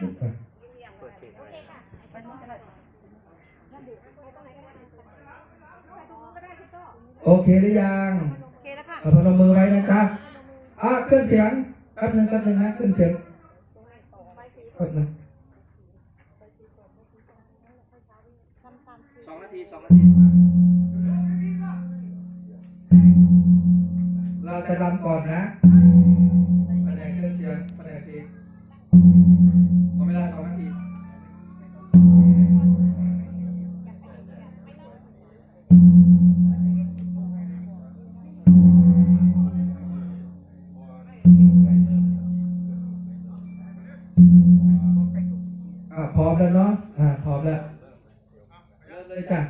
โอเคหรือยังโอเคแล้วค่ะเอาพนมมือไว้นะจ๊ะอะเครื่องเสียงแป๊บหนึงแป๊บหนึงนะเครื่องเสียงแป๊บนึงสองนาทีสองนาทีเราจะรำก่อนนะ ขอเวลาสองนาทีอ่าพร้อมแล้วเนาะอ่าพร้อมแล้วเริ่มเลยจ้ะ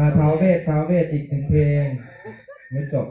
อาท้าวเวทท้าวเวทอีกหนึ่งเพลง ไม่จบ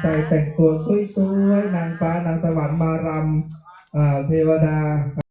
เป็นกำลังใจแต่งตัวสวยๆนางฟ้านางสวรรค์มารำอ่าเทวดา